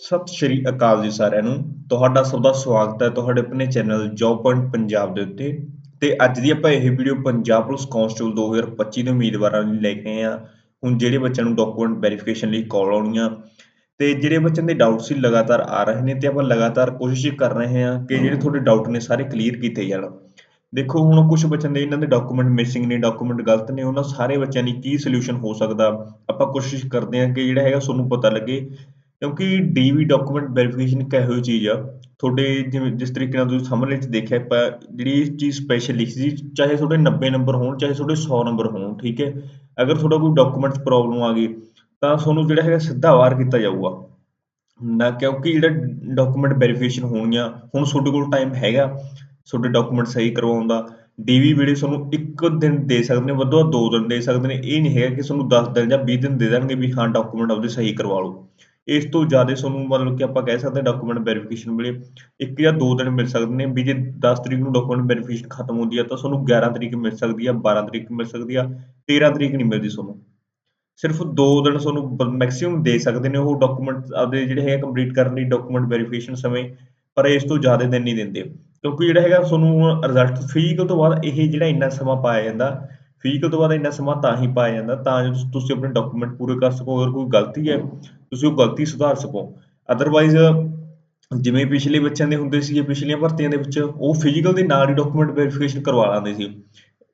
ਸਤਿ ਸ਼੍ਰੀ ਅਕਾਲ ਜੀ ਸਾਰਿਆਂ ਨੂੰ। ਤੁਹਾਡਾ ਸਭ ਦਾ ਸਵਾਗਤ ਹੈ ਤੁਹਾਡੇ ਆਪਣੇ ਚੈਨਲ ਜੌਬ ਪੁਆਇੰਟ ਪੰਜਾਬ ਦੇ ਉੱਤੇ। ਤੇ ਅੱਜ ਦੀ ਆਪਾਂ ਇਹ ਵੀਡੀਓ ਪੰਜਾਬ ਪੁਲਿਸ ਕਾਂਸਟੇਬਲ 2025 ਦੇ ਉਮੀਦਵਾਰਾਂ ਲਈ ਲੈ ਕੇ ਆਏ ਹਾਂ। ਹੁਣ ਜਿਹੜੇ ਬੱਚਿਆਂ ਨੂੰ ਡਾਕੂਮੈਂਟ ਵੈਰੀਫਿਕੇਸ਼ਨ ਲਈ ਕਾਲ ਆਉਣੀਆਂ। ਤੇ ਜਿਹੜੇ ਬੱਚਿਆਂ ਦੇ ਡਾਊਟ ਸੀ ਲਗਾਤਾਰ ਆ ਰਹੇ ਨੇ ਤੇ ਆਪਾਂ ਲਗਾਤਾਰ ਕੋਸ਼ਿਸ਼ ਕਰ ਰਹੇ ਹਾਂ ਕਿ ਜਿਹੜੇ ਤੁਹਾਡੇ ਡਾਊਟ ਨੇ ਸਾਰੇ ਕਲੀਅਰ ਕੀਤੇ ਜਾਣ। ਦੇਖੋ, ਹੁਣ ਕੁਝ ਬੱਚਿਆਂ ਦੇ ਇਹਨਾਂ ਦੇ ਡਾਕੂਮੈਂਟ ਮਿਸਿੰਗ ਨੇ ਡਾਕੂਮੈਂਟ ਗਲਤ ਨੇ, ਉਹਨਾਂ ਸਾਰੇ ਬੱਚਿਆਂ ਲਈ ਕੀ ਸੋਲੂਸ਼ਨ ਹੋ ਸਕਦਾ? ਆਪਾਂ ਕੋਸ਼ਿਸ਼ ਕਰਦੇ ਹਾਂ ਕਿ ਜਿਹੜਾ ਹੈਗਾ ਤੁਹਾਨੂੰ ਪਤਾ ਲੱਗੇ। ਕਿਉਂਕਿ ਡੀਵੀ ਡਾਕੂਮੈਂਟ ਵੈਰੀਫਿਕੇਸ਼ਨ ਇੱਕ ਇਹੋ ਜਿਹੀ ਚੀਜ਼ ਆ। ਤੁਹਾਡੇ ਜਿਵੇਂ ਜਿਸ ਤਰੀਕੇ ਨਾਲ ਤੁਸੀਂ ਸਾਹਮਣੇ ਚ ਦੇਖਿਆ, ਆਪਾਂ ਜਿਹੜੀ ਇਹ ਚੀਜ਼ ਸਪੈਸ਼ਲ ਲਿਖੀ ਸੀ, ਚਾਹੇ ਤੁਹਾਡੇ 90 ਨੰਬਰ ਹੋਣ, ਚਾਹੇ ਤੁਹਾਡੇ 100 ਨੰਬਰ ਹੋਣ, ਠੀਕ ਹੈ? ਅਗਰ ਤੁਹਾਡਾ ਕੋਈ ਡਾਕੂਮੈਂਟ ਪ੍ਰੋਬਲਮ ਆ ਗਈ, ਤਾਂ ਤੁਹਾਨੂੰ ਜਿਹੜਾ ਹੈਗਾ ਸਿੱਧਾ ਵਾਰ ਕੀਤਾ ਜਾਊਗਾ। ਨਾ ਕਿਉਂਕਿ ਜਿਹੜਾ ਡਾਕੂਮੈਂਟ ਵੈਰੀਫਿਕੇਸ਼ਨ ਹੋਣੀਆਂ ਹੁਣ ਤੁਹਾਡੇ ਕੋਲ ਟਾਈਮ ਹੈਗਾ, ਤੁਹਾਡੇ ਡਾਕੂਮੈਂਟ ਸਹੀ ਕਰਵਾਉਣ ਦਾ। ਡੀਵੀ ਵੀਡੀਓ ਤੁਹਾਨੂੰ ਇੱਕ ਦਿਨ ਦੇ ਸਕਦੇ ਨੇ, ਵੱਧੋ ਵੱਧ ਦੋ ਦਿਨ ਦੇ ਸਕਦੇ ਨੇ। ਇਹ ਨਹੀਂ ਹੈਗਾ ਕਿ ਤੁਹਾਨੂੰ 10 ਦਿਨ ਜਾਂ 20 ਦਿਨ ਦੇ ਦੇਣਗੇ ਵੀ ਹਾਂ ਡਾਕੂਮੈਂਟ ਆਪਦੇ ਸਹੀ ਕਰਵਾ ਲਓ। ਇਸ ਤੋਂ ਜ਼ਿਆਦਾ ਤੁਹਾਨੂੰ ਮਤਲਬ ਕਿ ਆਪਾਂ ਕਹਿ ਸਕਦੇ ਹਾਂ ਡਾਕੂਮੈਂਟ ਵੈਰੀਫਿਕੇਸ਼ਨ ਵੇਲੇ ਇੱਕ ਜਾਂ ਦੋ ਦਿਨ ਮਿਲ ਸਕਦੇ ਨੇ, ਵੀ ਜੇ 10 ਤਰੀਕ ਨੂੰ ਡਾਕੂਮੈਂਟ ਵੈਰੀਫਿਕੇਸ਼ਨ ਖਤਮ ਹੁੰਦੀ ਆ ਤਾਂ ਤੁਹਾਨੂੰ 11 ਤਰੀਕ ਮਿਲ ਸਕਦੀ ਆ 12 ਤਰੀਕ ਮਿਲ ਸਕਦੀ ਆ 13 ਤਰੀਕ ਨਹੀਂ ਮਿਲਦੀ ਤੁਹਾਨੂੰ ਸਿਰਫ 2 ਦਿਨ ਤੁਹਾਨੂੰ ਮੈਕਸਿਮਮ ਦੇ ਸਕਦੇ ਨੇ ਉਹ ਡਾਕੂਮੈਂਟ ਆਪਦੇ ਜਿਹੜੇ ਹੈਗਾ ਕੰਪਲੀਟ ਕਰਨ ਲਈ ਡਾਕੂਮੈਂਟ ਵੈਰੀਫਿਕੇਸ਼ਨ ਸਮੇਂ, ਪਰ ਇਸ ਤੋਂ ਜ਼ਿਆਦਾ ਦਿਨ ਨਹੀਂ ਦਿੰਦੇ। ਕਿਉਂਕਿ ਜਿਹੜਾ ਹੈਗਾ ਤੁਹਾਨੂੰ ਰਿਜ਼ਲਟ ਫਿਜ਼ੀਕਲ ਤੋਂ ਬਾਅਦ ਇਹ ਜਿਹੜਾ ਇੰਨਾ ਸਮਾਂ ਪਾਇਆ ਜਾਂਦਾ ਫਿਜ਼ੀਕਲ ਤੋਂ ਬਾਅਦ ਇੰਨਾ ਸਮਾਂ ਤਾਂ ਹੀ ਪਾਇਆ ਜਾਂਦਾ, ਤਾਂ ਜੋ ਤੁਸੀਂ ਆਪਣੇ ਡਾਕੂਮੈਂਟ ਪੂਰੇ ਕਰ ਸਕੋ, ਅਗਰ ਕੋਈ ਗਲਤੀ ਹੈ, ਤੁਸੀਂ ਉਹ ਗਲਤੀ ਸੁਧਾਰ ਸਕੋ। ਅਦਰਵਾਈਜ਼ ਜਿਵੇਂ ਪਿਛਲੇ ਬੱਚਿਆਂ ਦੇ ਹੁੰਦੇ ਸੀਗੇ, ਪਿਛਲੀਆਂ ਭਰਤੀਆਂ ਦੇ ਵਿੱਚ ਉਹ ਫਿਜ਼ੀਕਲ ਦੇ ਨਾਲ ਹੀ ਡਾਕੂਮੈਂਟ ਵੈਰੀਫਿਕੇਸ਼ਨ ਕਰਵਾ ਲੈਂਦੇ ਸੀ।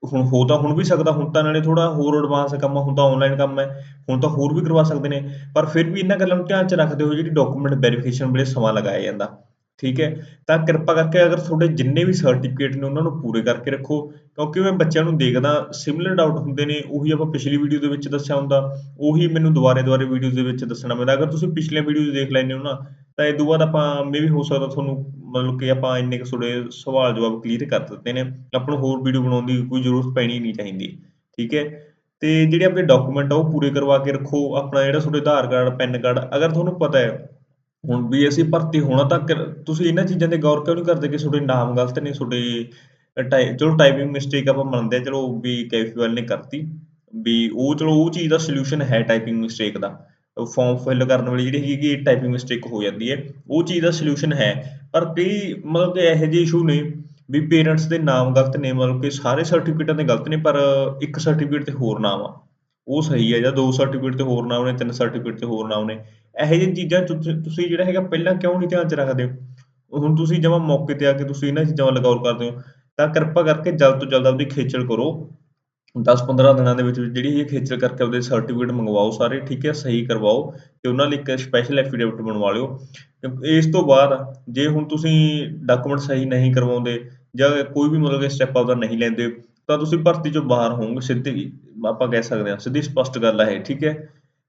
ਹੁਣ ਹੋ ਤਾਂ ਹੁਣ ਵੀ ਸਕਦਾ, ਹੁਣ ਤਾਂ ਨਾਲੇ ਥੋੜਾ ਹੋਰ ਐਡਵਾਂਸ ਕੰਮ ਹੁਣ ਤਾਂ ਆਨਲਾਈਨ ਕੰਮ ਹੈ, ਹੁਣ ਤਾਂ ਹੋਰ ਵੀ ਕਰਵਾ ਸਕਦੇ ਨੇ, ਪਰ ਫਿਰ ਵੀ ਇਹਨਾਂ ਗੱਲਾਂ ਨੂੰ ਧਿਆਨ 'ਚ ਰੱਖਦੇ ਹੋਏ ਜਿਹੜੀ ਡਾਕੂਮੈਂਟ ਵੈਰੀਫਿਕੇਸ਼ਨ ਵੇਲੇ ਸਮਾਂ ਲਗਾਇਆ ਜਾਂਦਾ। ਠੀਕ ਹੈ? ਤਾਂ ਕਿਰਪਾ ਕਰਕੇ ਅਗਰ ਤੁਹਾਡੇ ਜਿੰਨੇ ਵੀ ਸਰਟੀਫਿਕੇਟ ਨੇ ਉਹਨਾਂ ਨੂੰ ਪੂਰੇ ਕਰਕੇ ਰੱਖੋ, ਕਿਉਂਕਿ ਮੈਂ ਬੱਚਿਆਂ ਨੂੰ ਦੇਖਦਾ ਸਿਮਿਲਰ ਡਾਊਟ ਹੁੰਦੇ ਨੇ, ਉਹੀ ਆਪਾਂ ਪਿਛਲੀ ਵੀਡੀਓ ਦੇ ਵਿੱਚ ਦੱਸਿਆ ਹੁੰਦਾ, ਉਹੀ ਮੈਨੂੰ ਦੁਬਾਰੇ ਦੁਬਾਰੇ ਵੀਡੀਓਜ਼ ਦੇ ਵਿੱਚ ਦੱਸਣਾ ਪੈਂਦਾ। ਅਗਰ ਤੁਸੀਂ ਪਿਛਲੀਆਂ ਵੀਡੀਓਜ਼ ਦੇਖ ਲੈਂਦੇ ਹੋ ਨਾ, ਤਾਂ ਇਹ ਤੋਂ ਬਾਅਦ ਆਪਾਂ ਮੇਬੀ ਹੋ ਸਕਦਾ ਤੁਹਾਨੂੰ ਮਤਲਬ ਕਿ ਆਪਾਂ ਇੰਨੇ ਕੁ ਤੁਹਾਡੇ ਸਵਾਲ ਜਵਾਬ ਕਲੀਅਰ ਕਰ ਦਿੱਤੇ ਨੇ, ਆਪਾਂ ਨੂੰ ਹੋਰ ਵੀਡੀਓ ਬਣਾਉਣ ਦੀ ਕੋਈ ਜ਼ਰੂਰਤ ਪੈਣੀ ਨਹੀਂ ਚਾਹੀਦੀ, ਠੀਕ ਹੈ? ਤੇ ਜਿਹੜੇ ਆਪਣੇ ਡਾਕੂਮੈਂਟ ਆ ਉਹ ਪੂਰੇ ਕਰਵਾ ਕੇ ਰੱਖੋ, ਆਪਣਾ ਜਿਹੜਾ ਤੁਹਾਡੇ ਆਧਾਰ ਕਾਰਡ ਪੈਨ ਕਾਰਡ, ਅਗਰ ਤੁਹਾਨੂੰ ਪਤਾ ਹੈ ਹੁਣ ਵੀ ਭਰਤੀ ਹੋਣਾ ਤਾਂ ਤੁਸੀਂ ਇਹਨਾਂ ਚੀਜ਼ਾਂ ਤੇ ਗੌਰ ਕਿਉਂ ਨਹੀਂ ਕਰਦੇ ਕਿ ਤੁਹਾਡੇ ਨਾਮ ਗਲਤ ਨੇ, ਤੁਹਾਡੇ ਚਲੋ ਟਾਈਪਿੰਗ ਮਿਸਟੇਕ ਆਪਾਂ ਮੰਨਦੇ ਆ ਚਲੋ ਵੀ ਕੈਫੀਵਲ ਨੇ ਕਰਤੀ, ਵੀ ਉਹ ਚਲੋ ਉਹ ਚੀਜ਼ ਦਾ ਸੋਲੂਸ਼ਨ ਹੈ ਟਾਈਪਿੰਗ ਮਿਸਟੇਕ ਦਾ। ਫਾਰਮ ਫਿਲ ਕਰਨ ਵੇਲੇ ਜਿਹੜੀ ਹੈਗੀ ਟਾਈਪਿੰਗ ਮਿਸਟੇਕ ਹੋ ਜਾਂਦੀ ਹੈ, ਉਹ ਚੀਜ਼ ਦਾ ਸੋਲੂਸ਼ਨ ਹੈ। ਪਰ ਕਈ ਮਤਲਬ ਕਿ ਇਹੋ ਜਿਹੇ ਇਸ਼ੂ ਨੇ ਵੀ ਪੇਰੈਂਟਸ ਦੇ ਨਾਮ ਗਲਤ ਨੇ, ਮਤਲਬ ਕਿ ਸਾਰੇ ਸਰਟੀਫਿਕੇਟਾਂ ਦੇ ਗਲਤ ਨੇ, ਪਰ ਇੱਕ ਸਰਟੀਫਿਕੇਟ ਤੇ ਹੋਰ ਨਾਮ ਆ। ਉਹ ਸਹੀ ਹੈ ਜਾਂ ਦੋ ਸਰਟੀਫਿਕੇਟ ਤੇ ਹੋਰ ਨਾਮ ਨੇ, ਤਿੰਨ ਸਰਟੀਫਿਕੇਟ ਤੇ ਹੋਰ ਨਾਮ ਨੇ। ਇਹੋ ਜਿਹੀਆਂ ਚੀਜ਼ਾਂ ਤੁਸੀਂ ਜਿਹੜਾ ਹੈਗਾ ਪਹਿਲਾਂ ਕਿਉਂ ਨਹੀਂ ਧਿਆਨ 'ਚ ਰੱਖਦੇ ਹੁਣ ਤੁਸੀਂ ਜਮਾਂ ਮੌਕੇ ਤੇ ਆ ਕੇ ਤੁਸੀਂ ਇਹਨਾਂ ਚੀਜ਼ਾਂ ਵੱਲ ਗੌਰ ਕਰਦੇ ਹੋ, ਤਾਂ ਕਿਰਪਾ ਕਰਕੇ ਜਲਦ ਤੋਂ ਜਲਦ ਆਪਦੀ ਖੇਚਲ ਕਰੋ। 10-15 ਦਿਨਾਂ ਦੇ ਵਿੱਚ ਜਿਹੜੀ ਇਹ ਖੇਚਲ ਕਰਕੇ ਆਪਦੇ ਸਰਟੀਫਿਕੇਟ ਮੰਗਵਾਓ ਸਾਰੇ, ਠੀਕ ਹੈ, ਸਹੀ ਕਰਵਾਓ ਤੇ ਉਹਨਾਂ ਲਈ ਇੱਕ ਸਪੈਸ਼ਲ ਐਫੀਡੇਵਿਟ ਬਣਵਾ ਲਿਓ। ਇਸ ਤੋਂ ਬਾਅਦ ਜੇ ਹੁਣ ਤੁਸੀਂ ਡਾਕੂਮੈਂਟ ਸਹੀ ਨਹੀਂ ਕਰਵਾਉਂਦੇ ਜਾਂ ਕੋਈ ਵੀ ਮਤਲਬ ਕਿ ਸਟੈਪ ਆਪਦਾ ਨਹੀਂ ਲੈਂਦੇ, ਤਾਂ ਤੁਸੀਂ ਭਰਤੀ ਚੋਂ ਬਾਹਰ ਹੋਵੋਗੇ, ਸਿੱਧੀ ਆਪਾਂ ਕਹਿ ਸਕਦੇ ਹਾਂ, ਸਿੱਧੀ ਸਪਸ਼ਟ ਗੱਲ ਹੈ ਠੀਕ ਹੈ।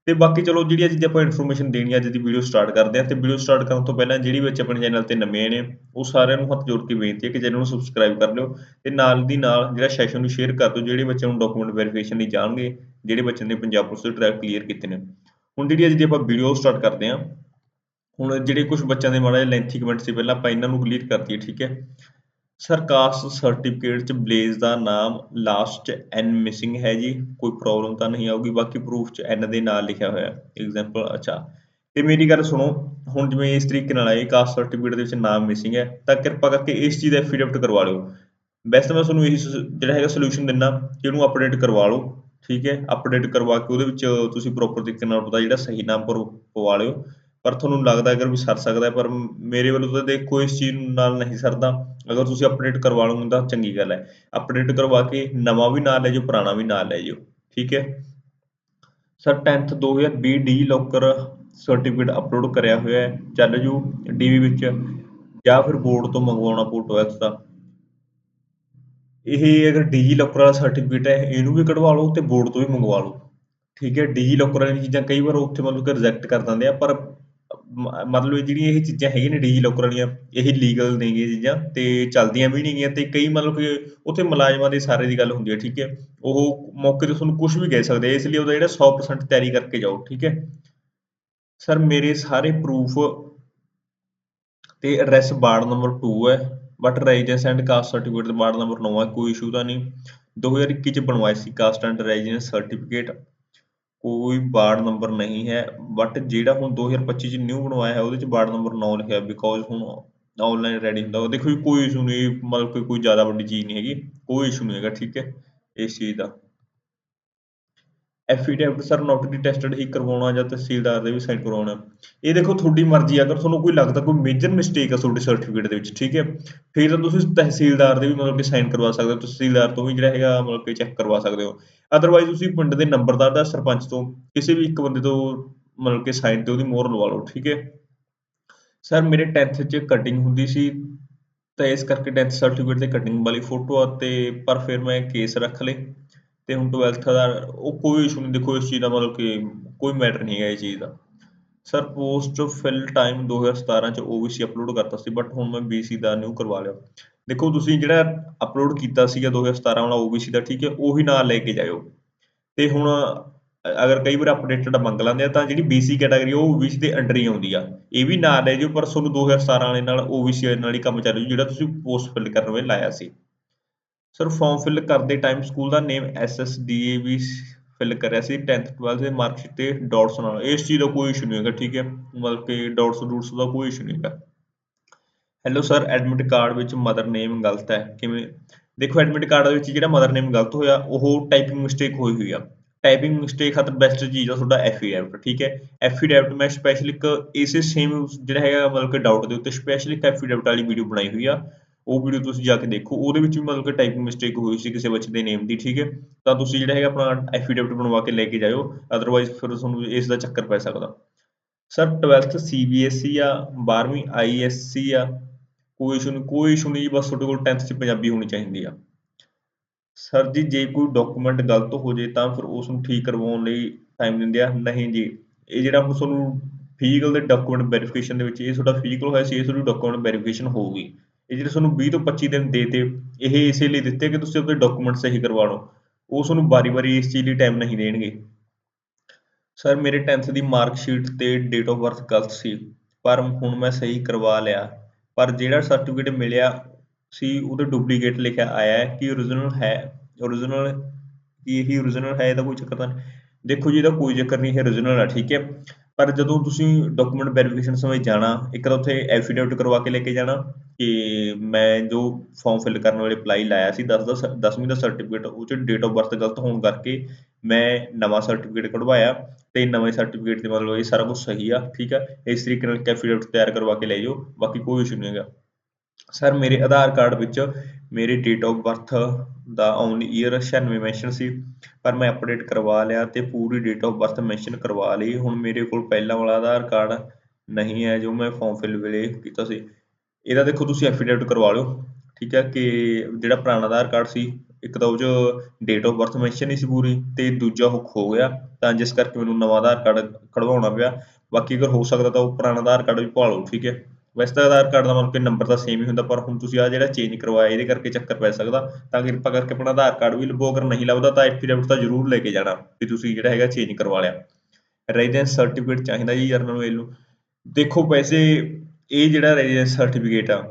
ਤੇ ਬਾਕੀ ਚਲੋ ਜਿਹੜੀ ਅੱਜ ਦੀ ਆਪਾਂ ਇਨਫੋਰਮੇਸ਼ਨ ਦੇਣੀ ਅੱਜ ਦੀ ਵੀਡੀਓ ਸਟਾਰਟ ਕਰਦੇ ਹਾਂ ਤੇ ਵੀਡੀਓ ਸਟਾਰਟ ਕਰਨ ਤੋਂ ਪਹਿਲਾਂ ਜਿਹੜੀ ਵਿੱਚ ਆਪਣੇ ਚੈਨਲ ਤੇ ਨਵੇਂ ਨੇ, ਉਹ ਸਾਰਿਆਂ ਨੂੰ ਹੱਥ ਜੋੜ ਕੇ ਬੇਨਤੀ ਹੈ ਕਿ ਚੈਨਲ ਨੂੰ ਸਬਸਕ੍ਰਾਈਬ ਕਰ ਲਿਓ ਤੇ ਨਾਲ ਦੀ ਨਾਲ ਜਿਹੜਾ ਸੈਸ਼ਨ ਨੂੰ ਸ਼ੇਅਰ ਕਰ ਦਿਓ, ਜਿਹੜੇ ਬੱਚਿਆਂ ਨੂੰ ਡਾਕੂਮੈਂਟ ਵੈਰੀਫਿਕੇਸ਼ਨ ਲਈ ਜਾਣਗੇ, ਜਿਹੜੇ ਬੱਚਿਆਂ ਨੇ ਪੰਜਾਬ ਪੁਲਿਸ ਦੇ ਟਰੈਕ ਕਲੀਅਰ ਕੀਤੇ ਨੇ। ਹੁਣ ਜਿਹੜੀ ਅੱਜ ਦੀ ਆਪਾਂ ਵੀਡੀਓ ਸਟਾਰਟ ਕਰਦੇ ਹਾਂ ਹੁਣ ਜਿਹੜੇ ਕੁਝ ਬੱਚਿਆਂ ਦੇ ਮਾੜਾ ਜਿਹਾ ਲੈਂਥੀ ਕਮੈਂਟ ਸੀ, ਪਹਿਲਾਂ ਆਪਾਂ ਇਹਨਾਂ ਨੂੰ ਕਲੀਅਰ ਕਰਤੀ ਠੀਕ ਹੈ? ਸਰ ਕਾਸਟ ਸਰਟੀਫਿਕੇਟ ਚ ਬਲੇਜ਼ ਦਾ ਨਾਮ ਲਾਸਟ ਚ ਐਨ ਮਿਸਿੰਗ ਹੈ ਜੀ। ਕੋਈ ਪ੍ਰੋਬਲਮ ਤਾਂ ਨਹੀਂ ਆਊਗੀ, ਬਾਕੀ ਪ੍ਰੂਫ ਚ ਐਨ ਦੇ ਨਾਲ ਲਿਖਿਆ ਹੋਇਆ। ਐਗਜ਼ਾਮਪਲ ਅੱਛਾ। ਤੇ ਮੇਰੀ ਗੱਲ ਸੁਣੋ, ਹੁਣ ਜਿਵੇਂ ਇਸ ਤਰੀਕੇ ਨਾਲ ਆਏ ਕਾਸਟ ਸਰਟੀਫਿਕੇਟ ਦੇ ਵਿੱਚ ਨਾਮ ਮਿਸਿੰਗ ਹੈ, ਤਾਂ ਕਿਰਪਾ ਕਰਕੇ ਇਸ ਚੀਜ਼ ਦਾ ਐਫੀਡੇਵਿਟ ਕਰਵਾ ਲਿਓ। ਵੈਸੇ ਮੈਂ ਤੁਹਾਨੂੰ ਇਹ ਜਿਹੜਾ ਹੈਗਾ ਸੋਲੂਸ਼ਨ ਦਿੰਨਾ ਕਿ ਉਹਨੂੰ ਅਪਡੇਟ ਕਰਵਾ ਲਓ, ਠੀਕ ਹੈ? ਅਪਡੇਟ ਕਰਵਾ ਕੇ ਉਹਦੇ ਵਿੱਚ ਤੁਸੀਂ ਪ੍ਰੋਪਰ ਤਰੀਕੇ ਨਾਲ ਪਤਾ ਜਿਹੜਾ ਸਹੀ ਨਾਮ ਪਵਾ ਲਿਓ। ਪਰ ਤੁਹਾਨੂੰ ਲੱਗਦਾ ਅਗਰ ਵੀ ਸਰ ਸਕਦਾ ਪਰ ਮੇਰੇ ਵੱਲੋਂ ਤਾਂ ਦੇਖੋ ਇਸ ਚੀਜ਼ ਨਾਲ ਨਹੀਂ ਸਰਦਾ। ਅਗਰ ਤੁਸੀਂ ਅਪਡੇਟ ਕਰਵਾ ਲਓਗੇ ਤਾਂ ਚੰਗੀ ਗੱਲ ਹੈ। ਅਪਡੇਟ ਕਰਵਾ ਕੇ ਨਵਾਂ ਵੀ ਨਾਲ ਲੈ ਜਾਓ, ਪੁਰਾਣਾ ਵੀ ਨਾਲ ਲੈ ਜਾਓ। ਠੀਕ ਹੈ? Sir 10th 2020 D locker certificate upload ਕਰਿਆ ਹੋਇਆ ਹੈ। ਚੱਲ ਜੂ ਡੀਵੀ ਵਿੱਚ। ਜਾਂ ਫਿਰ ਬੋਰਡ ਤੋਂ ਮੰਗਵਾਉਣਾ ਫੋਟੋ ਐਕਸ ਦਾ। ਇਹ ਅਗਰ ਡੀ ਲੋਕਰ ਵਾਲਾ ਸਰਟੀਫਿਕੇਟ ਹੈ, ਇਹਨੂੰ ਵੀ ਕਢਵਾ ਲਓ ਤੇ ਬੋਰਡ ਤੋਂ ਵੀ ਮੰਗਵਾ ਲਓ। ਠੀਕ ਹੈ? ਡੀ ਲੋਕਰ ਵਾਲੀਆਂ ਚੀਜ਼ਾਂ ਕਈ ਵਾਰ ਉੱਥੇ ਮਤਲਬ ਕਿ ਰਿਜੈਕਟ ਕਰ ਦਿੰਦੇ ਆ, ਪਰ ਮਤਲਬ ਜਿਹੜੀਆਂ ਇਹ ਚੀਜ਼ਾਂ ਹੈਗੀਆਂ ਨੇ ਡੀਜੀ ਲੋਕਰ ਵਾਲੀਆਂ, ਇਹ ਲੀਗਲ ਨੇਗੀਆਂ ਚੀਜ਼ਾਂ ਤੇ ਚੱਲਦੀਆਂ ਵੀ ਨੇਗੀਆਂ ਤੇ ਕਈ ਮਤਲਬ ਕਿ ਉੱਥੇ ਮੁਲਾਜ਼ਮਾਂ ਦੇ ਸਾਰੇ ਦੀ ਗੱਲ ਹੁੰਦੀ ਹੈ, ਠੀਕ ਹੈ। ਉਹ ਮੌਕੇ ਤੇ ਤੁਹਾਨੂੰ ਕੁਝ ਵੀ ਕਹਿ ਸਕਦੇ ਇਸ ਲਈ ਉਹਦਾ ਜਿਹੜਾ 100% ਤਿਆਰੀ ਕਰਕੇ ਜਾਓ, ਠੀਕ ਹੈ। ਸਰ, ਮੇਰੇ ਸਾਰੇ ਪ੍ਰੂਫ ਤੇ ਐਡਰੈਸ ਵਾਰਡ ਨੰਬਰ 2 ਹੈ but residence and caste certificate ਦੇ ਵਾਰਡ ਨੰਬਰ 9 ਹੈ, ਕੋਈ ਇਸ਼ੂ ਤਾਂ ਨਹੀਂ। 2021 ਚ ਬਣਵਾਇਆ ਸੀ ਕਾਸਟ ਐਂਡ ਰੈਜ਼ੀਡੈਂਸ ਸਰਟੀਫਿਕੇਟ ਕੋਈ ਵਾਰਡ ਨੰਬਰ ਨਹੀਂ ਹੈ ਬਟ ਜਿਹੜਾ ਹੁਣ 2025 ਚ ਨਿਊ ਬਣਵਾਇਆ ਹੈ, ਉਹਦੇ ਚ ਵਾਰਡ ਨੰਬਰ 9 ਲਿਖਿਆ ਬਿਕੋਜ਼ ਹੁਣ ਆਨਲਾਈਨ ਰੈਡੀ ਹੁੰਦਾ ਦੇਖੋ ਜੀ, ਕੋਈ ਇਸ਼ੂ ਨਹੀਂ, ਮਤਲਬ ਕਿ ਕੋਈ ਜ਼ਿਆਦਾ ਵੱਡੀ ਚੀਜ਼ ਨਹੀਂ ਹੈਗੀ, ਕੋਈ ਇਸ਼ੂ ਨਹੀਂ ਹੈਗਾ, ਠੀਕ ਹੈ, ਇਸ ਚੀਜ਼ ਦਾ। ਐਫੀਡੈਵਿਟ ਸਰ ਨੋਟਰੀ ਟੈਸਟਡ ਹੀ ਕਰਵਾਉਣਾ ਜਾਂ ਤਹਿਸੀਲਦਾਰ ਦੇ ਵੀ ਸਾਈਨ ਕਰਵਾਉਣਾ। ਇਹ ਦੇਖੋ ਤੁਹਾਡੀ ਮਰਜ਼ੀ ਆ, ਅਗਰ ਤੁਹਾਨੂੰ ਕੋਈ ਲੱਗਦਾ ਕੋਈ ਮੇਜਰ ਮਿਸਟੇਕ ਆ ਤੁਹਾਡੇ ਸਰਟੀਫਿਕੇਟ ਦੇ ਵਿੱਚ ਠੀਕ ਹੈ? ਫਿਰ ਤਾਂ ਤੁਸੀਂ ਤਹਿਸੀਲਦਾਰ ਦੇ ਵੀ ਮਤਲਬ ਕਿ ਸਾਈਨ ਕਰਵਾ ਸਕਦੇ ਹੋ ਤਹਿਸੀਲਦਾਰ ਤੋਂ ਵੀ ਜਿਹੜਾ ਹੈਗਾ ਮਤਲਬ ਕਿ ਚੈੱਕ ਕਰਵਾ ਸਕਦੇ ਹੋ। ਅਦਰਵਾਈਜ਼ ਤੁਸੀਂ ਪਿੰਡ ਦੇ ਨੰਬਰਦਾਰ ਦਾ ਸਰਪੰਚ ਤੋਂ ਕਿਸੇ ਵੀ ਇੱਕ ਬੰਦੇ ਤੋਂ ਮਤਲਬ ਕਿ ਸਾਈਨ ਤੇ ਉਹਦੀ ਮੋਹਰ ਲਵਾ ਲਓ ਠੀਕ ਹੈ? ਸਰ ਮੇਰੇ 10th 'ਚ ਕਟਿੰਗ ਹੁੰਦੀ ਸੀ ਤਾਂ ਇਸ ਕਰਕੇ 10th ਸਰਟੀਫਿਕੇਟ ਤੇ ਕਟਿੰਗ ਵਾਲੀ ਫੋਟੋ ਆ ਤੇ ਪਰ ਫਿਰ ਮੈਂ ਕੇਸ ਰੱਖ ਲਏ। ਤੇ ਹੁਣ 12th ਦਾ ਉਹ ਕੋਈ ਇਸ਼ੂ ਨਹੀਂ ਦੇਖੋ ਇਸ ਚੀਜ਼ ਦਾ ਮਤਲਬ ਕਿ ਕੋਈ ਮੈਟਰ ਨਹੀਂ ਹੈ ਇਹ ਚੀਜ਼ ਦਾ। ਸਰ ਪੋਸਟ ਫਿਲ ਟਾਈਮ 2017 ਚ OBC ਅਪਲੋਡ ਕਰਤਾ ਸੀ ਬਟ ਹੁਣ ਮੈਂ BC ਦਾ ਨਿਊ ਕਰਵਾ ਲਿਆ। ਦੇਖੋ ਤੁਸੀਂ ਜਿਹੜਾ ਅਪਲੋਡ ਕੀਤਾ ਸੀਗਾ 2017 ਵਾਲਾ OBC ਦਾ, ਠੀਕ ਹੈ, ਉਹੀ ਨਾਲ ਲੈ ਕੇ ਜਾਇਓ। ਤੇ ਹੁਣ ਅਗਰ ਕਈ ਵਾਰ ਅਪਡੇਟਡ ਮੰਗ ਲੈਂਦੇ ਆ, ਤਾਂ ਜਿਹੜੀ BC ਕੈਟਾਗਰੀ ਉਹ OBC ਦੇ ਅੰਡਰ ਹੀ ਆਉਂਦੀ ਆ। ਇਹ ਵੀ ਨਾ ਲੈ ਜਿਓ ਪਰ ਤੁਹਾਨੂੰ 2017 ਵਾਲੇ ਨਾਲ OBC ਨਾਲ ਹੀ ਕੰਮ ਚੱਲੂ ਜਿਹੜਾ ਤੁਸੀਂ ਪੋਸਟ ਫਿਲ ਕਰਨ ਵੇਲੇ ਲਾਇਆ ਸੀ। ਸਰ ਫਾਰਮ ਫਿਲ ਕਰਦੇ ਟਾਈਮ ਸਕੂਲ ਦਾ ਨੇਮ ਐਸਐਸਡੀਏ ਵੀ ਫਿਲ ਕਰਿਆ ਸੀ 10th 12th ਦੇ ਮਾਰਕਸ਼ੀਟ ਤੇ ਡਾਟਸ ਨਾਲ। ਇਸ ਚੀਜ਼ ਦਾ ਕੋਈ ਇਸ਼ੂ ਨਹੀਂ ਹੈਗਾ, ਠੀਕ ਹੈ? ਮਤਲਬ ਕਿ ਡਾਟਸ ਡੂਟਸ ਦਾ ਕੋਈ ਇਸ਼ੂ ਨਹੀਂ ਹੈਗਾ। ਹੈਲੋ ਸਰ ਐਡਮਿਟ ਕਾਰਡ ਵਿੱਚ ਮਦਰ ਨੇਮ ਗਲਤ ਹੈ। ਕਿਵੇਂ? ਦੇਖੋ ਐਡਮਿਟ ਕਾਰਡ ਦੇ ਵਿੱਚ ਜਿਹੜਾ ਮਦਰ ਨੇਮ ਗਲਤ ਹੋਇਆ, ਉਹ ਟਾਈਪਿੰਗ ਮਿਸਟੇਕ ਹੋਈ ਹੋਈ ਆ। ਟਾਈਪਿੰਗ ਮਿਸਟੇਕ ਖਾਤਰ ਬੈਸਟ ਚੀਜ਼ ਆ ਤੁਹਾਡਾ ਐਫੀਡੈਵਿਟ ਠੀਕ ਹੈ? ਐਫੀਡੈਵਿਟ ਮੈਂ ਸਪੈਸ਼ਲ ਇੱਕ ਇਸੇ ਸੇਮ ਜਿਹੜਾ ਹੈਗਾ, ਮਤਲਬ ਕਿ ਡਾਊਟ ਦੇ ਉੱਤੇ ਸਪੈਸ਼ਲ ਇੱਕ ਐਫੀਡੈਵਿਟ ਵਾਲੀ ਵੀਡੀਓ ਬਣਾਈ ਹੋਈ ਆ। ਉਹ ਵੀਡੀਓ ਤੁਸੀਂ ਜਾ ਕੇ ਦੇਖੋ, ਉਹਦੇ ਵਿੱਚ ਵੀ ਮਤਲਬ ਕਿ ਟਾਈਪਿੰਗ ਮਿਸਟੇਕ ਹੋਈ ਸੀ ਕਿਸੇ ਬੱਚੇ ਦੇ ਨੇਮ ਦੀ, ਠੀਕ ਹੈ? ਤਾਂ ਤੁਸੀਂ ਜਿਹੜਾ ਹੈਗਾ ਆਪਣਾ ਐਫੀਡੈਵਿਟ ਬਣਵਾ ਕੇ ਲੈ ਕੇ ਜਾਇਓ ਅਦਰਵਾਈਜ਼ ਫਿਰ ਤੁਹਾਨੂੰ ਇਸ ਦਾ ਚੱਕਰ ਪੈ ਸਕਦਾ। ਸਰ 12th ਸੀਬੀਐਸਈ ਆ 12ਵੀਂ ਆਈਐਸਸੀ ਆ, ਕੋਈ ਇਸ਼ੂ ਨਹੀਂ, ਕੋਈ ਇਸ਼ੂ ਨਹੀਂ, ਬਸ ਤੁਹਾਡੇ ਕੋਲ 10th ਚ ਪੰਜਾਬੀ ਹੋਣੀ ਚਾਹੀਦੀ ਆ। ਸਰ ਜੀ, ਜੇ ਕੋਈ ਡਾਕੂਮੈਂਟ ਗਲਤ ਹੋ ਜੇ ਤਾਂ ਫਿਰ ਉਸ ਨੂੰ ਠੀਕ ਕਰਵਾਉਣ ਲਈ ਟਾਈਮ ਦਿੰਦੇ ਆ, ਨਹੀਂ ਜੀ, ਇਹ ਜਿਹੜਾ ਹੁਣ ਤੁਹਾਨੂੰ ਫਿਜ਼ੀਕਲ ਦੇ ਡਾਕੂਮੈਂਟ ਵੈਰੀਫਿਕੇਸ਼ਨ ਦੇ ਵਿੱਚ, ਇਹ ਤੁਹਾਡਾ ਫਿਜ਼ੀਕਲ ਹੋਇਆ ਸੀ, ਇਹ ਤੁਹਾਡੀ ਡਾਕੂਮੈਂਟ ਵੈਰੀਫਿਕੇਸ਼ਨ ਹੋਊਗੀ। ਇਹ ਜਿਹੜੇ ਤੁਹਾਨੂੰ 20 ਤੋਂ 25 ਦਿਨ ਦੇ ਇਹ ਇਸੇ ਲਈ ਦਿੱਤੇ ਕਿ ਤੁਸੀਂ ਆਪਣੇ ਡਾਕੂਮੈਂਟ ਸਹੀ ਕਰਵਾ ਲਓ, ਉਹ ਤੁਹਾਨੂੰ ਵਾਰੀ-ਵਾਰੀ ਇਸ ਚੀਜ਼ ਲਈ ਟਾਈਮ ਨਹੀਂ ਦੇਣਗੇ। ਸਰ ਮੇਰੇ 10th ਦੀ ਮਾਰਕ ਸ਼ੀਟ ਤੇ ਡੇਟ ਆਫ ਬਰਥ ਗਲਤ ਸੀ, ਪਰ ਹੁਣ ਮੈਂ ਸਹੀ ਕਰਵਾ ਲਿਆ। ਪਰ ਜਿਹੜਾ ਸਰਟੀਫਿਕੇਟ ਮਿਲਿਆ ਸੀ, ਉਹਦੇ ਡੁਪਲੀਕੇਟ ਲਿਖਿਆ ਆਇਆ ਹੈ ਕਿ ਓਰੀਜਨਲ ਹੈ ਓਰੀਜਨਲ ਕੀ ਇਹੀ ਓਰੀਜਨਲ ਹੈ, ਇਹਦਾ ਕੋਈ ਚੱਕਰ ਤਾਂ ਨਹੀਂ। ਦੇਖੋ ਜੀ, ਇਹਦਾ ਕੋਈ ਚੱਕਰ ਨਹੀਂ, ਇਹ ਓਰੀਜਨਲ ਆ, ਠੀਕ ਹੈ। ਪਰ ਜਦੋਂ ਤੁਸੀਂ ਡਾਕੂਮੈਂਟ ਵੈਰੀਫਿਕੇਸ਼ਨ ਸਮੇਂ ਜਾਣਾ, ਇੱਕ ਤਾਂ ਉੱਥੇ ਐਫੀਡੇਵਿਟ ਕਰਵਾ ਕੇ ਲੈ ਕੇ ਜਾਣਾ ਕਿ ਮੈਂ ਜੋ ਫਾਰਮ ਫਿਲ ਕਰਨ ਵੇਲੇ ਅਪਲਾਈ ਲਾਇਆ ਸੀ 10 ਦਾ 10ਵੀਂ ਦਾ ਸਰਟੀਫਿਕੇਟ ਉਹ 'ਚ ਡੇਟ ਆਫ ਬਰਥ ਗਲਤ ਹੋਣ ਕਰਕੇ ਮੈਂ ਨਵਾਂ ਸਰਟੀਫਿਕੇਟ ਕਢਵਾਇਆ ਤੇ ਨਵੇਂ ਸਰਟੀਫਿਕੇਟ ਦੇ ਮਤਲਬ ਇਹ ਸਾਰਾ ਕੁਝ ਸਹੀ ਆ, ਠੀਕ ਆ। ਇਸ ਤਰੀਕੇ ਨਾਲ ਐਫੀਡੇਵਿਟ ਤਿਆਰ ਕਰਵਾ ਕੇ ਲੈ ਜਾਓ ਬਾਕੀ ਕੋਈ ਇਸ਼ੂ ਨਹੀਂ ਹੈਗਾ। ਸਰ ਮੇਰੇ ਆਧਾਰ ਕਾਰਡ ਵਿੱਚ ਮੇਰੀ ਡੇਟ ਆਫ ਬਰਥ ਦਾ ਓਨਲੀ ਈਅਰ 96 ਮੈਂਸ਼ਨ ਸੀ, ਪਰ ਮੈਂ ਅਪਡੇਟ ਕਰਵਾ ਲਿਆ ਤੇ ਪੂਰੀ ਡੇਟ ਆਫ ਬਰਥ ਮੈਂਸ਼ਨ ਕਰਵਾ ਲਈ। ਹੁਣ ਮੇਰੇ ਕੋਲ ਪਹਿਲਾਂ ਵਾਲਾ ਆਧਾਰ ਕਾਰਡ ਨਹੀਂ ਹੈ, ਜੋ ਮੈਂ ਫਾਰਮ ਫਿਲ ਵੇਲੇ ਕੀਤਾ ਸੀ। ਇਹਦਾ ਦੇਖੋ ਤੁਸੀਂ ਐਫੀਡੇਵਿਟ ਕਰਵਾ ਲਿਓ, ਠੀਕ ਹੈ, ਕਿ ਜਿਹੜਾ ਪੁਰਾਣਾ ਆਧਾਰ ਕਾਰਡ ਸੀ, ਇੱਕ ਤਾਂ ਉਹ ਜੋ ਡੇਟ ਆਫ ਬਰਥ ਮੈਂਸ਼ਨ ਨਹੀਂ ਸੀ ਪੂਰੀ ਤੇ ਦੂਜਾ ਉਹ ਖੋ ਗਿਆ। ਤਾਂ ਜਿਸ ਕਰਕੇ ਮੈਨੂੰ ਨਵਾਂ ਆਧਾਰ ਕਾਰਡ ਕਢਵਾਉਣਾ ਪਿਆ। ਬਾਕੀ ਅਗਰ ਹੋ ਸਕਦਾ ਤਾਂ ਉਹ ਪੁਰਾਣਾ ਆਧਾਰ ਕਾਰਡ ਵੀ ਪਵਾ ਲਓ, ਠੀਕ ਹੈ। ਵੈਸੇ ਤਾਂ ਆਧਾਰ ਕਾਰਡ ਦਾ ਮਤਲਬ ਕਿ ਨੰਬਰ ਤਾਂ ਸੇਮ ਹੀ ਹੁੰਦਾ, ਪਰ ਹੁਣ ਤੁਸੀਂ ਆ ਜਿਹੜਾ ਚੇਂਜ ਕਰਵਾਇਆ, ਇਹਦੇ ਕਰਕੇ ਚੱਕਰ ਪੈ ਸਕਦਾ। ਤਾਂ ਕਿਰਪਾ ਕਰਕੇ ਆਪਣਾ ਆਧਾਰ ਕਾਰਡ ਵੀ ਲਵੋ ਅਗਰ ਨਹੀਂ ਲੱਭਦਾ ਤਾਂ ਐਫੀਡੇਵਿਟ ਤਾਂ ਜ਼ਰੂਰ ਲੈ ਕੇ ਜਾਣਾ ਵੀ ਤੁਸੀਂ ਜਿਹੜਾ ਹੈਗਾ ਚੇਂਜ ਕਰਵਾ ਲਿਆ। ਰੈਜ਼ੀਡੈਂਸ ਸਰਟੀਫਿਕੇਟ ਚਾਹੀਦਾ ਜੀ ਜਰਨਲ ਮੇਲ ਨੂੰ ਦੇਖੋ ਵੈਸੇ ਇਹ ਜਿਹੜਾ ਰੈਜ਼ੀਡੈਂਸ ਸਰਟੀਫਿਕੇਟ ਆ,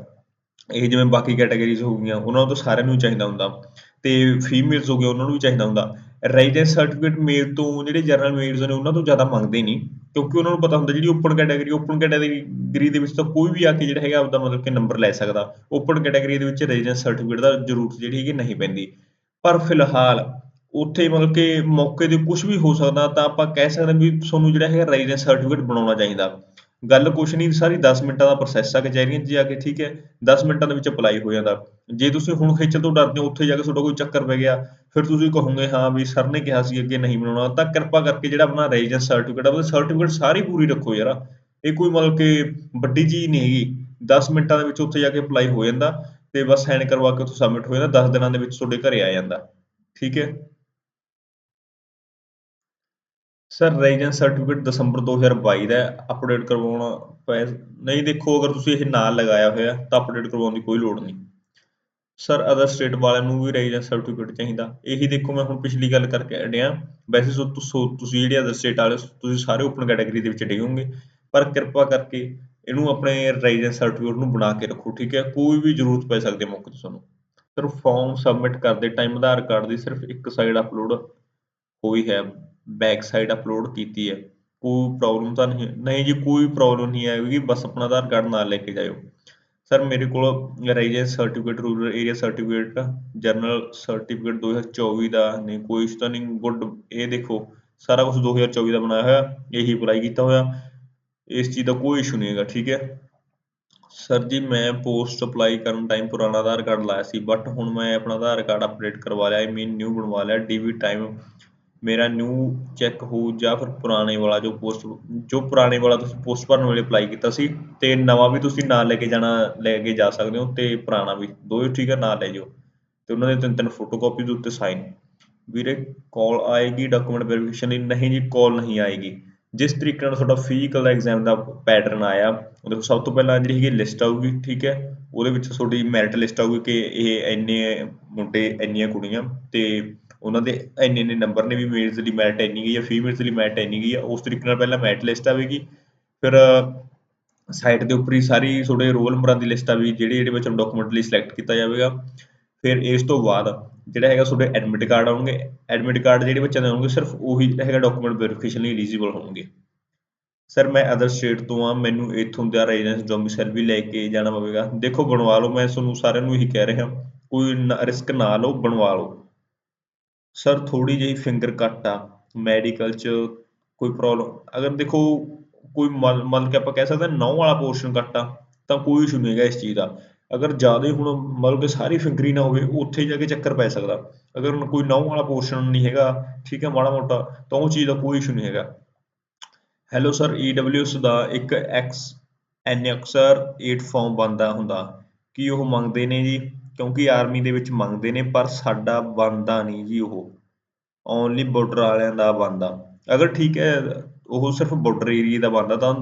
ਇਹ ਜਿਵੇਂ ਬਾਕੀ ਕੈਟਾਗਰੀਜ਼ ਹੋ ਗਈਆਂ, ਉਹਨਾਂ ਤੋਂ ਸਾਰਿਆਂ ਨੂੰ ਚਾਹੀਦਾ ਹੁੰਦਾ। ਤੇ ਫੀਮੇਲਸ ਹੋ ਗਏ ਉਹਨਾਂ ਨੂੰ ਵੀ ਚਾਹੀਦਾ ਹੁੰਦਾ। ਰੈਜ਼ੀਡੈਂਸ ਸਰਟੀਫਿਕੇਟ ਮੇਲ ਤੋਂ ਜਿਹੜੇ ਜਨਰਲ ਮੇਲਸ ਨੇ, ਉਹਨਾਂ ਤੋਂ ਜ਼ਿਆਦਾ ਮੰਗਦੇ ਨਹੀਂ। ਕਿਉਂਕਿ ਉਹਨਾਂ ਨੂੰ ਪਤਾ ਹੁੰਦਾ, ਜਿਹੜੀ ਓਪਨ ਕੈਟਾਗਰੀ ਓਪਨ ਕੈਟਾਗਰੀ ਦੇ ਵਿੱਚ ਤਾਂ ਕੋਈ ਵੀ ਆ ਕੇ ਜਿਹੜਾ ਹੈਗਾ ਆਪਦਾ ਮਤਲਬ ਕਿ ਨੰਬਰ ਲੈ ਸਕਦਾ। ਓਪਨ ਕੈਟਾਗਰੀ ਦੇ ਵਿੱਚ ਰੈਜ਼ੀਡੈਂਸ ਸਰਟੀਫਿਕੇਟ ਦਾ ਜ਼ਰੂਰਤ ਜਿਹੜੀ ਹੈਗੀ ਨਹੀਂ ਪੈਂਦੀ। ਪਰ ਫਿਲਹਾਲ ਉੱਥੇ ਮਤਲਬ ਕਿ ਮੌਕੇ ਤੇ ਕੁਝ ਵੀ ਹੋ ਸਕਦਾ, ਤਾਂ ਆਪਾਂ ਕਹਿ ਸਕਦੇ ਵੀ ਤੁਹਾਨੂੰ ਜਿਹੜਾ ਹੈਗਾ ਰੈਜ਼ੀਡੈਂਸ ਸਰਟੀਫਿਕੇਟ ਬਣਾਉਣਾ ਚਾਹੀਦਾ। ਗੱਲ ਕੁਛ ਨਹੀਂ, ਸਾਰੀ 10 ਮਿੰਟਾਂ ਦਾ ਪ੍ਰੋਸੈਸ ਆ ਕਚਹਿਰੀਆਂ 'ਚ ਜਾ ਕੇ, ਠੀਕ ਹੈ? 10 ਮਿੰਟਾਂ ਦੇ ਵਿੱਚ ਅਪਲਾਈ ਹੋ ਜਾਂਦਾ। ਜੇ ਤੁਸੀਂ ਹੁਣ ਖੇਚਲ ਤੋਂ ਡਰਦੇ ਹੋ, ਉੱਥੇ ਜਾ ਕੇ ਤੁਹਾਡਾ ਕੋਈ ਚੱਕਰ ਪੈ ਗਿਆ, ਫਿਰ ਤੁਸੀਂ ਕਹੋਗੇ, ਹਾਂ ਵੀ ਸਰ ਨੇ ਕਿਹਾ ਸੀ ਅੱਗੇ ਨਹੀਂ ਬਣਾਉਣਾ, ਤਾਂ ਕਿਰਪਾ ਕਰਕੇ ਜਿਹੜਾ ਆਪਣਾ ਰੈਜ਼ੀਡੈਂਸ ਸਰਟੀਫਿਕੇਟ ਆ ਉਹ ਸਰਟੀਫਿਕੇਟ ਸਾਰੀ ਪੂਰੀ ਰੱਖੋ ਯਾਰ। ਇਹ ਕੋਈ ਮਤਲਬ ਕਿ ਵੱਡੀ ਚੀਜ਼ ਨਹੀਂ ਹੈਗੀ। 10 ਮਿੰਟਾਂ ਦੇ ਵਿੱਚ ਉੱਥੇ ਜਾ ਕੇ ਅਪਲਾਈ ਹੋ ਜਾਂਦਾ ਤੇ ਬਸ ਸਾਈਨ ਕਰਵਾ ਕੇ ਉੱਥੇ ਸਬਮਿਟ ਹੋ ਜਾਂਦਾ 10 ਦਿਨਾਂ ਦੇ ਵਿੱਚ ਤੁਹਾਡੇ ਘਰੇ ਆ ਜਾਂਦਾ। ਠੀਕ ਹੈ? ਸਰ ਰੈਜ਼ੀਡੈਂਸ ਸਰਟੀਫਿਕੇਟ ਦਸੰਬਰ 2022 ਦਾ ਅਪਡੇਟ ਕਰਵਾਉਣਾ ਪਏ। ਨਹੀਂ ਦੇਖੋ, ਅਗਰ ਤੁਸੀਂ ਇਹ ਨਾਲ ਲਗਾਇਆ ਹੋਇਆ, ਤਾਂ ਅਪਡੇਟ ਕਰਵਾਉਣ ਦੀ ਕੋਈ ਲੋੜ ਨਹੀਂ। ਸਰ ਅਦਰ ਸਟੇਟ ਵਾਲਿਆਂ ਨੂੰ ਵੀ ਰੈਜ਼ੀਡੈਂਸ ਸਰਟੀਫਿਕੇਟ ਚਾਹੀਦਾ। ਇਹੀ ਦੇਖੋ, ਮੈਂ ਹੁਣ ਪਿਛਲੀ ਗੱਲ ਕਰਕੇ ਅੜਿਆ। ਵੈਸੇ ਸੋ ਤੁਸੀਂ ਜਿਹੜੇ ਅਦਰ ਸਟੇਟ ਵਾਲੇ, ਤੁਸੀਂ ਸਾਰੇ ਓਪਨ ਕੈਟਾਗਰੀ ਦੇ ਵਿੱਚ ਡਿਗੋਗੇ ਪਰ ਕਿਰਪਾ ਕਰਕੇ ਇਹਨੂੰ ਆਪਣੇ ਰੈਜ਼ੀਡੈਂਸ ਸਰਟੀਫਿਕੇਟ ਨੂੰ ਬਣਾ ਕੇ ਰੱਖੋ, ਠੀਕ ਹੈ? ਕੋਈ ਵੀ ਜ਼ਰੂਰਤ ਪੈ ਸਕਦੀ ਹੈ ਮੌਕੇ ਤੇ ਤੁਹਾਨੂੰ ਸਰ ਫਾਰਮ ਸਬਮਿਟ ਕਰਦੇ ਟਾਈਮ ਆਧਾਰ ਕਾਰਡ ਦੀ ਸਿਰਫ ਇੱਕ ਸਾਈਡ ਅਪਲੋਡ ਹੋਈ ਹੈ। ਬੈਕ ਸਾਈਡ ਅਪਲੋਡ ਕੀਤੀ ਹੈ। ਕੋਈ ਪ੍ਰੋਬਲਮ ਤਾਂ ਨਹੀਂ ਨਹੀਂ ਜੀ, ਕੋਈ ਪ੍ਰੋਬਲਮ ਨਹੀਂ ਆਏਗੀ ਬਸ ਆਪਣਾ ਆਧਾਰ ਕਾਰਡ ਨਾਲ ਲੈ ਕੇ ਜਾਇਓ। ਸਰ ਮੇਰੇ ਕੋਲ residence certificate rural area certificate general certificate 2024 ਦਾ ਨਹੀਂ, ਕੋਈ ਇਸ਼ੂ ਤਾਂ ਨਹੀਂ ਗੁੱਡ ਇਹ ਦੇਖੋ, ਸਾਰਾ ਕੁਝ 2024 ਦਾ ਬਣਾਇਆ ਹੋਇਆ, ਇਹੀ ਅਪਲਾਈ ਕੀਤਾ ਹੋਇਆ। ਇਸ ਚੀਜ਼ ਦਾ ਕੋਈ ਇਸ਼ੂ ਨਹੀਂ ਹੈਗਾ, ਠੀਕ ਹੈ। ਸਰ ਜੀ, ਮੈਂ ਪੋਸਟ ਅਪਲਾਈ ਕਰਨ ਟਾਈਮ ਪੁਰਾਣਾ ਆਧਾਰ ਕਾਰਡ ਲਾਇਆ ਸੀ ਬਟ ਹੁਣ ਮੈਂ ਆਪਣਾ ਆਧਾਰ ਕਾਰਡ ਅਪਡੇਟ ਕਰਵਾ ਲਿਆ ਆਈ ਮੀਨ ਨਿਊ ਬਣਵਾ ਲਿਆ ਡੀਵੀ ਟਾਈਮ ਮੇਰਾ ਨਿਊ ਚੈੱਕ ਹੋ ਜਾਂ ਫਿਰ ਪੁਰਾਣੇ ਵਾਲਾ ਜੋ ਪੋਸਟ ਜੋ ਪੁਰਾਣੇ ਵਾਲਾ ਤੁਸੀਂ ਪੋਸਟ ਭਰਨ ਵੇਲੇ ਅਪਲਾਈ ਕੀਤਾ ਸੀ ਤੇ ਨਵਾਂ ਵੀ ਤੁਸੀਂ ਨਾਲ ਲੈ ਕੇ ਜਾਣਾ, ਲੈ ਕੇ ਜਾ ਸਕਦੇ ਹੋ ਤੇ ਪੁਰਾਣਾ ਵੀ ਦੋਵੇਂ ਠੀਕ ਹੈ ਨਾਲ ਲੈ ਜਾਓ। ਤੇ ਉਹਨਾਂ ਦੇ ਤਿੰਨ ਤਿੰਨ ਫੋਟੋਕਾਪੀ ਦੇ ਉੱਤੇ ਸਾਈਨ ਵੀਰੇ ਕਾਲ ਆਏਗੀ ਡਾਕੂਮੈਂਟ ਵੈਰੀਫਿਕੇਸ਼ਨ ਲਈ ਨਹੀਂ ਜੀ ਕਾਲ ਨਹੀਂ ਆਏਗੀ। ਜਿਸ ਤਰੀਕੇ ਨਾਲ ਤੁਹਾਡਾ ਫਿਜ਼ੀਕਲ ਦਾ ਐਗਜ਼ਾਮ ਦਾ ਪੈਟਰਨ ਆਇਆ ਉਹ ਸਭ ਤੋਂ ਪਹਿਲਾਂ ਜਿਹੜੀ ਹੈਗੀ ਲਿਸਟ ਆਊਗੀ, ਠੀਕ ਹੈ, ਉਹਦੇ ਵਿੱਚ ਤੁਹਾਡੀ ਮੈਰਿਟ ਲਿਸਟ ਆਊਗੀ ਕਿ ਇਹ ਇੰਨੇ ਮੁੰਡੇ, ਇੰਨੀਆਂ ਕੁੜੀਆਂ ਤੇ ਉਹਨਾਂ ਦੇ ਇੰਨੇ ਇੰਨੇ ਨੰਬਰ ਨੇ ਵੀ ਮੇਲਸ ਦੀ ਮੈਰਿਟ ਇੰਨੀ ਗਈ ਹੈ ਫੀਮੇਲਸ ਦੀ ਮੈਰਿਟ ਇੰਨੀ ਗਈ ਹੈ ਉਸ ਤਰੀਕੇ ਨਾਲ ਪਹਿਲਾਂ ਮੈਰਿਟ ਲਿਸਟ ਆਵੇਗੀ ਫਿਰ ਸਾਈਟ ਦੇ ਉੱਪਰ ਹੀ ਸਾਰੀ ਤੁਹਾਡੇ ਰੋਲ ਨੰਬਰਾਂ ਦੀ ਲਿਸਟ ਆਵੇਗੀ ਜਿਹੜੇ ਜਿਹੜੇ ਬੱਚੇ ਨੂੰ ਡਾਕੂਮੈਂਟ ਲਈ ਸਿਲੈਕਟ ਕੀਤਾ ਜਾਵੇਗਾ। ਫਿਰ ਇਸ ਤੋਂ ਬਾਅਦ ਜਿਹੜਾ ਹੈਗਾ ਤੁਹਾਡੇ ਐਡਮਿਟ ਕਾਰਡ ਆਉਣਗੇ ਐਡਮਿਟ ਕਾਰਡ ਜਿਹੜੇ ਬੱਚਿਆਂ ਦੇ ਆਉਣਗੇ, ਸਿਰਫ ਉਹੀ ਹੈਗਾ ਡਾਕੂਮੈਂਟ ਵੈਰੀਫਿਕੇਸ਼ਨ ਲਈ ਐਲੀਜੀਬਲ ਹੋਣਗੇ। ਸਰ ਮੈਂ ਅਦਰ ਸਟੇਟ ਤੋਂ ਆ ਮੈਨੂੰ ਇੱਥੋਂ ਦਾ ਰੈਜ਼ੀਡੈਂਸ ਡੋਮਿਸਾਈਲ ਵੀ ਲੈ ਕੇ ਜਾਣਾ ਪਵੇਗਾ। ਦੇਖੋ ਬਣਵਾ ਲਓ, ਮੈਂ ਤੁਹਾਨੂੰ ਸਾਰਿਆਂ ਨੂੰ ਇਹੀ ਕਹਿ ਰਿਹਾ, ਕੋਈ ਰਿਸਕ ਨਾ ਲਓ, ਬਣਵਾ ਲਓ। ਸਰ ਥੋੜੀ ਜਿਹੀ ਫਿੰਗਰ ਕੱਟ ਆ ਮੈਡੀਕਲ ਚ ਕੋਈ ਪ੍ਰੋਬਲਮ ਅਗਰ ਦੇਖੋ, ਕੋਈ ਮਲ ਮਤਲਬ ਕਿ ਆਪਾਂ ਕਹਿ ਸਕਦੇ ਹਾਂ, ਨਹੁੰ ਵਾਲਾ ਪੋਰਸ਼ਨ ਕੱਟ ਆ, ਤਾਂ ਕੋਈ ਇਸ਼ੂ ਨਹੀਂ ਹੈਗਾ ਇਸ ਚੀਜ਼ ਦਾ। ਅਗਰ ਜ਼ਿਆਦਾ ਹੁਣ ਮਤਲਬ ਕਿ ਸਾਰੀ ਫਿੰਗਰੀ ਨਾ ਹੋਵੇ, ਉੱਥੇ ਜਾ ਕੇ ਚੱਕਰ ਪੈ ਸਕਦਾ। ਅਗਰ ਕੋਈ ਨਹੁੰ ਵਾਲਾ ਪੋਰਸ਼ਨ ਨਹੀਂ ਹੈਗਾ, ਠੀਕ ਹੈ, ਮਾੜਾ ਮੋਟਾ, ਤਾਂ ਉਹ ਚੀਜ਼ ਦਾ ਕੋਈ ਇਸ਼ੂ ਨਹੀਂ ਹੈਗਾ। ਹੈਲੋ ਸਰ EWS ਦਾ ਇੱਕ ਐਕਸ ਐਨਐਕਸਰ 8 ਫਾਰਮ ਬਣਦਾ ਹੁੰਦਾ। ਕੀ ਉਹ ਮੰਗਦੇ ਨੇ ਜੀ? ਕਿਉਂਕਿ ਆਰਮੀ ਦੇ ਵਿੱਚ ਮੰਗਦੇ ਨੇ, ਪਰ ਸਾਡਾ ਬਣਦਾ ਨਹੀਂ ਜੀ ਉਹ। ਓਨਲੀ ਬਾਰਡਰ ਵਾਲਿਆਂ ਦਾ ਬਣਦਾ। ਅਗਰ ਠੀਕ ਹੈ, ਉਹ ਸਿਰਫ ਬਾਰਡਰ ਏਰੀਆ ਦਾ ਬਣਦਾ, ਤਾਂ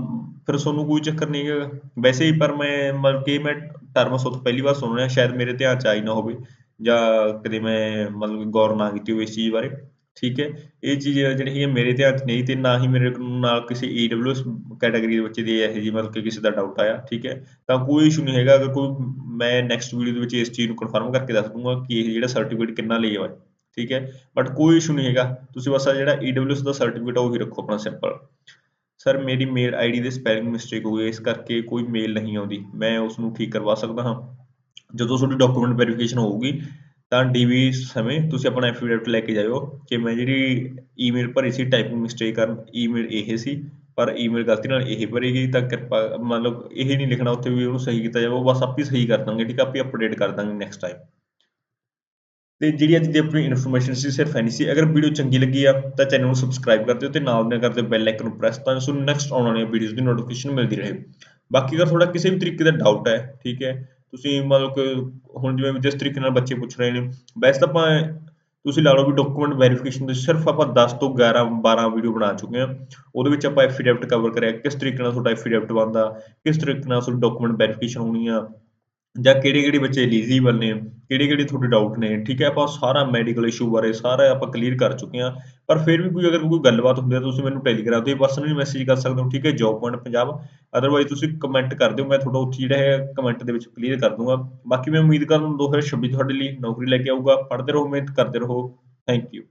ਫਿਰ ਤੁਹਾਨੂੰ ਕੋਈ ਚੱਕਰ ਨਹੀਂ ਹੈਗਾ। ਵੈਸੇ ਹੀ ਪਰ ਮੈਂ, ਮਤਲਬ ਕਿ ਮੈਂ ਟਰਮ ਸੁੱਤ ਪਹਿਲੀ ਵਾਰ ਸੁਣ ਰਿਹਾ, ਸ਼ਾਇਦ ਮੇਰੇ ਧਿਆਨ ਚ ਆਈ ਨਾ ਹੋਵੇ, ਜਾਂ ਕਦੇ ਮੈਂ, ਮਤਲਬ ਗੌਰ ਨਾ ਕੀਤੀ ਹੋਵੇ ਇਸ ਚੀਜ਼ ਬਾਰੇ। ਠੀਕ ਹੈ। ਇਹ ਚੀਜ਼ ਜਿਹੜੀ ਹੈ ਮੇਰੇ ਧਿਆਨ 'ਚ ਨਹੀਂ ਤੇ ਨਾ ਹੀ ਮੇਰੇ ਨਾਲ ਕਿਸੇ EWS ਕੈਟਾਗਰੀ ਦੇ ਬੱਚੇ ਦੇ ਇਹੋ ਜਿਹੀ ਮਤਲਬ ਕਿ ਕਿਸੇ ਦਾ ਡਾਊਟ ਆਇਆ, ਠੀਕ ਹੈ। ਤਾਂ ਕੋਈ ਇਸ਼ੂ ਨਹੀਂ ਹੈਗਾ। ਅਗਰ ਕੋਈ ਮੈਂ ਨੈਕਸਟ ਵੀਡੀਓ ਦੇ ਵਿੱਚ ਇਸ ਚੀਜ਼ ਨੂੰ ਕਨਫਰਮ ਕਰਕੇ ਦੱਸ ਦੂੰਗਾ ਕਿ ਇਹ ਜਿਹੜਾ ਸਰਟੀਫਿਕੇਟ ਕਿੰਨਾ ਲਈ ਹੋਇਆ ਠੀਕ ਹੈ। ਬਟ ਕੋਈ ਇਸ਼ੂ ਨਹੀਂ ਹੈਗਾ। ਤੁਸੀਂ ਬਸ ਆ ਜਿਹੜਾ EWS ਦਾ ਸਰਟੀਫਿਕੇਟ ਉਹ ਹੀ ਰੱਖੋ ਆਪਣਾ ਸਿੰਪਲ ਸਰ ਮੇਰੀ ਮੇਲ ਆਈਡੀ ਦੇ ਸਪੈਲਿੰਗ ਮਿਸਟੇਕ ਹੋ ਗਈ ਇਸ ਕਰਕੇ ਕੋਈ ਮੇਲ ਨਹੀਂ ਆਉਂਦੀ। ਮੈਂ ਉਸ ਨੂੰ ਠੀਕ ਕਰਵਾ ਸਕਦਾ ਹਾਂ। ਜਦੋਂ ਤੁਹਾਡੀ ਡਾਕੂਮੈਂਟ ਵੈਰੀਫਿਕੇਸ਼ਨ ਹੋਊਗੀ ਤਾਂ ਡੀਵੀ ਸਮੇਂ ਤੁਸੀਂ ਆਪਣਾ ਐਫੀਡੇਵਿਟ ਲੈ ਕੇ ਜਾਇਓ ਕਿ ਮੈਂ ਜਿਹੜੀ ਈਮੇਲ ਭਰੀ ਸੀ ਟਾਈਪਿੰਗ ਮਿਸਟੇਕ ਕਾਰਨ ਈਮੇਲ ਇਹ ਸੀ, ਪਰ ਈਮੇਲ ਗਲਤੀ ਨਾਲ ਇਹ ਭਰੀ ਗਈ, ਤਾਂ ਕਿਰਪਾ ਮਤਲਬ ਇਹ ਨਹੀਂ ਲਿਖਣਾ ਉੱਥੇ ਵੀ ਉਹਨੂੰ ਸਹੀ ਕੀਤਾ ਜਾਵੇ, ਉਹ ਬਸ ਆਪੇ ਸਹੀ ਕਰ ਦਾਂਗੇ, ਠੀਕ ਆ? ਆਪੇ ਅਪਡੇਟ ਕਰ ਦਾਂਗੇ ਨੈਕਸਟ ਟਾਈਮ ਤੇ ਜਿਹੜੀ ਅੱਜ ਦੀ ਆਪਣੀ ਇਨਫੋਰਮੇਸ਼ਨ ਸੀ, ਸਿਰਫ ਐਨੀ ਸੀ, ਅਗਰ ਵੀਡੀਓ ਚੰਗੀ ਲੱਗੀ ਆ, ਤਾਂ ਚੈਨਲ ਨੂੰ ਸਬਸਕ੍ਰਾਈਬ ਕਰ ਦਿਓ ਤੇ ਨਾਲ ਨਾਲ ਕਰਦੇ ਦਿਓ ਬੈਲ ਆਈਕਨ ਨੂੰ ਪ੍ਰੈਸ ਤਾਂ ਤੁਹਾਨੂੰ ਨੈਕਸਟ ਆਉਣ ਵਾਲੀਆਂ ਵੀਡੀਓਜ਼ ਦੀ ਨੋਟੀਫਿਕੇਸ਼ਨ ਮਿਲਦੀ ਰਹੇ। ਬਾਕੀ ਅਗਰ ਤੁਹਾਡਾ ਕਿਸੇ ਵੀ ਤਰੀਕੇ ਦਾ ਡਾਊਟ ਹੈ, ਠੀਕ ਹੈ ਤੁਸੀਂ ਮਤਲਬ ਕਿ ਹੁਣ ਜਿਵੇਂ ਜਿਸ ਤਰੀਕੇ ਨਾਲ ਬੱਚੇ ਪੁੱਛ ਰਹੇ ਨੇ, ਵੈਸੇ ਤਾਂ ਆਪਾਂ ਤੁਸੀਂ ਲਾ ਲਓ ਵੀ ਡਾਕੂਮੈਂਟ ਵੈਰੀਫਿਕੇਸ਼ਨ ਦੇ ਸਿਰਫ ਆਪਾਂ 10 ਤੋਂ 11 12 ਵੀਡੀਓ ਬਣਾ ਚੁੱਕੇ ਹਾਂ। ਉਹਦੇ ਵਿੱਚ ਆਪਾਂ ਐਫੀਡੈਵਿਟ ਕਵਰ ਕਰਿਆ, ਕਿਸ ਤਰੀਕੇ ਨਾਲ ਤੁਹਾਡਾ ਐਫੀਡੈਵਿਟ ਬਣਦਾ, ਕਿਸ ਤਰੀਕੇ ਨਾਲ ਤੁਹਾਡੀ ਡਾਕੂਮੈਂਟ ਵੈਰੀਫਿਕੇਸ਼ਨ ਹੋਣੀ ਆ ਜਾਂ ਕਿਹੜੇ ਕਿਹੜੇ ਬੱਚੇ ਐਲੀਜੀਬਲ ਨੇ, ਕਿਹੜੇ ਕਿਹੜੇ ਤੁਹਾਡੇ ਡਾਊਟ ਨੇ, ਠੀਕ ਹੈ, ਆਪਾਂ ਸਾਰਾ ਮੈਡੀਕਲ ਇਸ਼ੂ ਬਾਰੇ ਸਾਰਾ ਆਪਾਂ ਕਲੀਅਰ ਕਰ ਚੁੱਕੇ ਹਾਂ, ਪਰ ਫਿਰ ਵੀ ਕੋਈ ਅਗਰ ਕੋਈ ਗੱਲਬਾਤ ਹੁੰਦੀ ਹੈ, ਤੁਸੀਂ ਮੈਨੂੰ ਟੈਲੀਗ੍ਰਾਮ ਤੇ ਪਰਸਨਲੀ ਮੈਸੇਜ ਕਰ ਸਕਦੇ ਹੋ, ਠੀਕ ਹੈ ਜੌਬ ਪੁਆਇੰਟ ਪੰਜਾਬ ਅਦਰਵਾਈਜ਼ ਤੁਸੀਂ ਕਮੈਂਟ ਕਰ ਦਿਓ, ਮੈਂ ਤੁਹਾਡਾ ਉੱਥੇ ਜਿਹੜਾ ਹੈ ਕਮੈਂਟ ਦੇ ਵਿੱਚ ਕਲੀਅਰ ਕਰ ਦੂੰਗਾ, ਬਾਕੀ ਮੈਂ ਉਮੀਦ ਕਰਦਾ 2026 ਤੁਹਾਡੇ ਲਈ ਨੌਕਰੀ ਲੈ ਕੇ ਆਊਗਾ, ਪੜ੍ਹਦੇ ਰਹੋ, ਮਿਹਨਤ ਕਰਦੇ ਰਹੋ ਥੈਂਕ ਯੂ